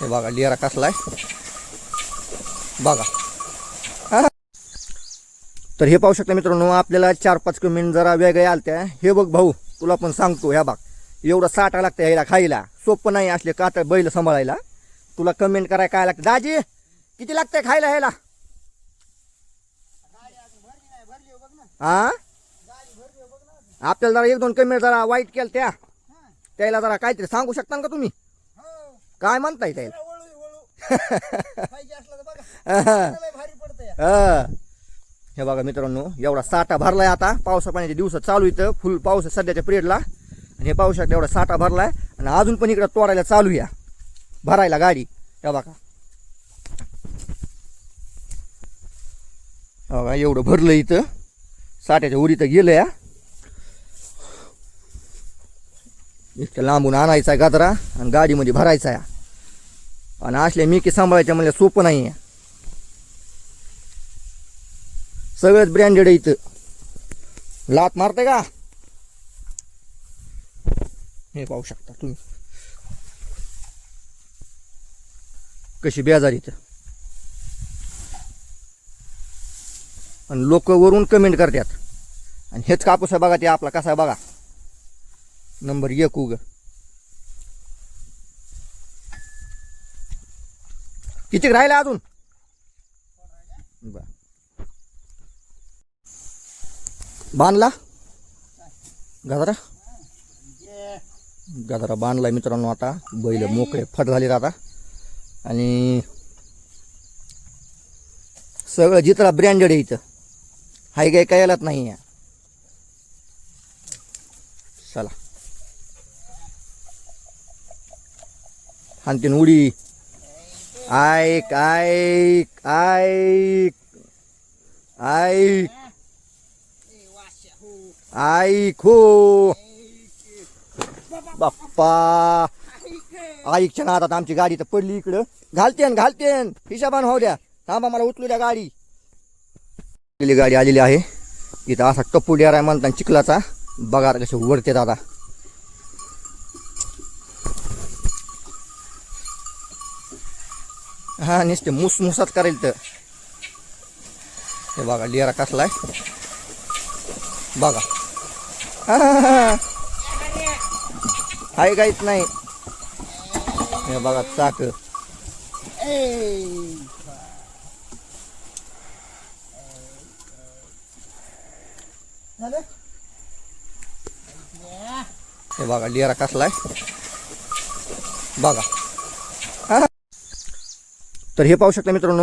हे बघा लिरा कसलाय बघा. हा. तर हे पाहू शकता मित्रांनो आपल्याला चार पाच कमेंट जरा वेगळ्या आलत्या. हे बघ भाऊ तुला पण सांगतो ह्या बघ. एवढं साठा लागतं ह्याला खायला. सोपं नाही असले काट बैल सांभाळायला. तुला कमेंट करायला काय लागतं? दाजी किती लागतंय खायला ह्याला? हा? आपल्याला जरा एक दोन कमेंट जरा वाईट केलं त्या त्याला जरा काहीतरी सांगू शकता का तुम्ही? काय म्हणताय त्याला हा. हे बघा मित्रांनो एवढा साठा भरलाय आता. पावसा पाण्याचे दिवस चालू इथं. फुल पाऊस सध्याच्या पिरियडला आणि हे शकता एवढा साठा भरलाय. आणि अजून पण इकडे तोडायला चालू या भरायला गाडी. हे बघा. हे बघा एवढं भरलं इथं. साठ्याच्या उरी तर गेलं या इतक्या लांबून आणायचा आहे गाजरा आणि गाडीमध्ये भरायचा आहे. आणि असल्या की सांभाळायच्या म्हणजे सोपं नाही आहे. सगळंच ब्रँडेड आहे इथं. लात मारते का? हे पाहू शकता तुम्ही. कशी बेजार इथं. आणि लोक वरून कमेंट करतात. आणि हेच कापूस आहे बघा ते आपला कसा आहे बघा. नंबर एक उग. किती राहिला अजून? बर. बांधला? गजरा? गजरा बांधला मित्रांनो आता. बैल मोकळे फट झाले आता. आणि सगळं जितरा ब्रँडेड आहे इथं. हाय काय काय यालाच नाही चला. आणि तीन उडी. ऐक ऐक ऐक. ऐक. ऐक हो. बाप्पा. ऐकच्या नादात आमची गाडी तर पडली इकडं. घालतेन घालतेन. हिशाबान हो द्या. थांबा मला उचलू द्या गाडी. गाडी आलेली आहे. इथं असा टप्पू डेरा आहे म्हणता चिखलाचा. बघा कसे उघडते दादा हा नुसते मुसमुसात करेल तर. हे बघा लिरा कसलाय बघा. हा, हा, हाय काहीच नाही. हे बघा चाक. हे बघा लिरा कसलाय बघा. तर हे पाहू शकता मित्रांनो